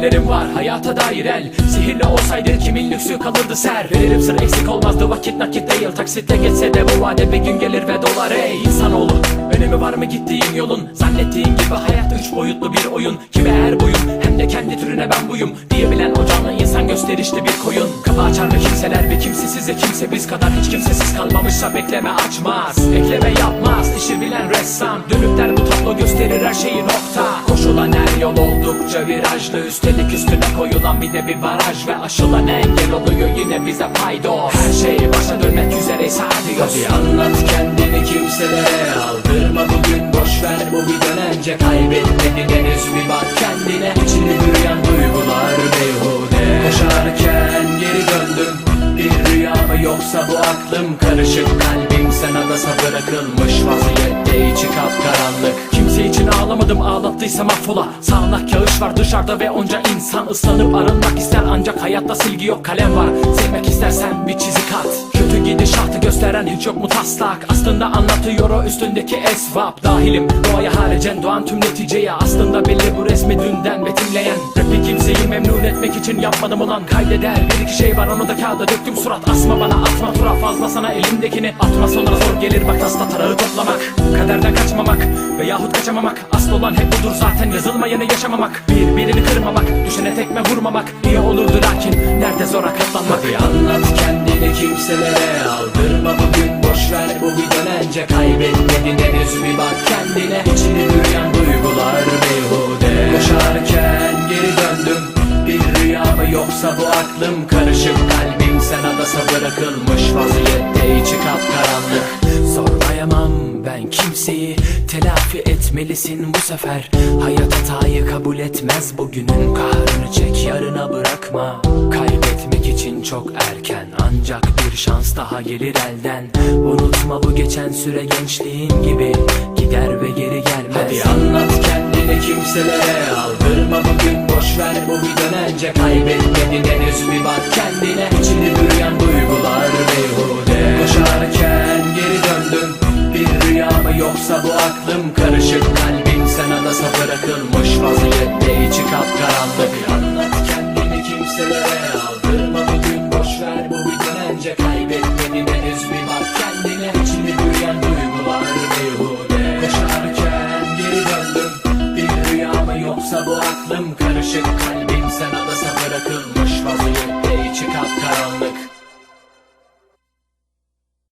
Felsefelerim var hayata dair el. Sihirli olsaydı kimin lüksü kalırdı ser? Veririm sır eksik olmazdı. Vakit nakit değil Taksitle geçse de bu vade bir gün gelir ve dolar. Ey insanoğlu Önemi var mı gittiğin yolun? Zannettiğin gibi hayat üç boyutlu bir oyun. Kime eğer boyun? Hem de kendi türüne ben buyum. Diyebilen o canlı insan gösterişli bir koyun. Kapı açar mı kimseler ve kimsesize kimse biz kadar Hiç kimsesiz kalmamışsa bekleme açmaz. Bekleme yapmaz işi bilen ressam. Dönüp der bu tablo gösterir her şeyi nokta Koşulan her yol oldukça virajlı. Üstelik üstüne koyulan bir de bir baraj Ve aşılan engel oluyor yine bize paydos Her şey başa dönmek üzere sadık Hadi anlat kendini kimselere. Aldırma bugün boş ver bu bir dönence. Kaybetmedin henüz bir bak Sana da bırakılmış vaziyette içi kapkaranlık. Kimse için ağlamadım ağlattıysam affola Sağanak yağış var dışarıda ve onca insan ıslanıp arınmak ister. Ancak hayatta silgi yok kalem var. Sevmek istersen bir çizik at. Kötü gidişatı gösteren hiç yok mu taslak? Aslında anlatıyor o üstündeki esvap. Dahilim doğaya haricen doğan tüm neticeye. Aslında belli bu resmi dünden betimleyen. Rapi kimseyi memnun etmek için yapmadım ulan Kaydeder. Bir iki şey var onu da kağıda döktüm. Surat Asma bana atma tura fazla sana elimdekini Atma sonra zor gelir bak tasla tarağı toplamak. Kaderden kaçmamak veyahut kaçamamak Asıl olan hep budur zaten yazılmayanı yaşamamak. Birbirini kırmamak düşene tekme vurmamak İyi olurdu lakin nerede zora katlanmak Hadi anlat kendini kimselere aldırma bugün boş ver bu bir dönence. Kaybetmedin henüz bir bak kendine İçini büyüyen duygular beyhude Koşarken Da bırakılmış vaziyette içi kapkaranlık. Sormayamam ben kimseyi. Telafi etmelisin bu sefer. Hayat hatayı kabul etmez. Bugünün kahrını çek yarına bırakma. Kaybetmek için çok erken. Ancak bir şans daha gelir elden. Unutma bu geçen süre gençliğin gibi. Gider ve geri gelmez. Hadi anlat kendini kimselere. Aldırma bugün boş ver bu bir dönence Kaybetmedin henüz bir bak bu aklım karışık Kalbim sana da bırakılmış vaziyette içi kapkaranlık. Anlat kendini kimselere aldırma bugün boşver bu bir dönence Kaybetmedin henüz bir bak kendine. İçini büyüyen duygular beyhude Koşarken geri döndüm. Bir rüya mı yoksa bu aklım karışık? Kalbim sana da bırakılmış vaziyette içi kapkaranlık.